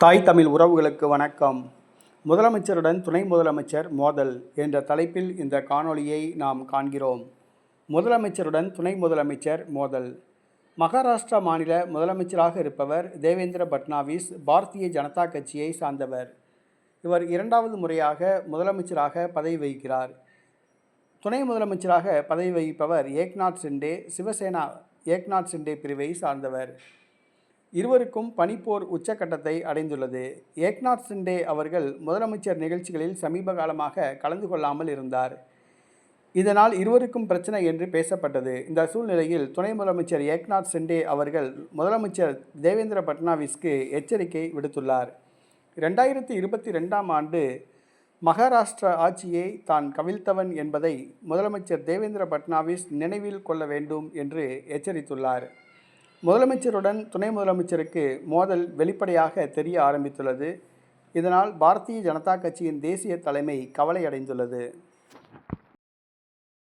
தாய் தமிழ் உறவுகளுக்கு வணக்கம். முதலமைச்சருடன் துணை முதலமைச்சர் மோதல் என்ற தலைப்பில் இந்த காணொளியை நாம் காண்கிறோம். முதலமைச்சருடன் துணை முதலமைச்சர் மோதல். மகாராஷ்டிரா மாநில முதலமைச்சராக இருப்பவர் தேவேந்திர பட்னாவிஸ் பாரதிய ஜனதா கட்சியை சார்ந்தவர். இவர் இரண்டாவது முறையாக முதலமைச்சராக பதவி வகிக்கிறார். துணை முதலமைச்சராக பதவி வகிப்பவர் ஏக்நாத் சிண்டே சிவசேனா ஏக்நாத் சிண்டே பிரிவை சார்ந்தவர். இருவருக்கும் பனிப்போர் உச்சக்கட்டத்தை அடைந்துள்ளது. ஏக்நாத் சிண்டே அவர்கள் முதலமைச்சர் நிகழ்ச்சிகளில் சமீப காலமாக கலந்து கொள்ளாமல் இருந்தார். இதனால் இருவருக்கும் பிரச்சனை என்று பேசப்பட்டது. இந்த சூழ்நிலையில் துணை முதலமைச்சர் ஏக்நாத் சிண்டே அவர்கள் முதலமைச்சர் தேவேந்திர பட்னாவிஸ்க்கு எச்சரிக்கை விடுத்துள்ளார். ரெண்டாயிரத்தி இருபத்தி ரெண்டாம் ஆண்டு மகாராஷ்டிரா ஆட்சியை தான் கவிழ்த்தவன் என்பதை முதலமைச்சர் தேவேந்திர பட்னாவிஸ் நினைவில் கொள்ள வேண்டும் என்று எச்சரித்துள்ளார். முதலமைச்சருடன் துணை முதலமைச்சருக்கு மோதல் வெளிப்படையாக தெரிய ஆரம்பித்துள்ளது. இதனால் பாரதிய ஜனதா கட்சியின் தேசிய தலைமை கவலையடைந்துள்ளது.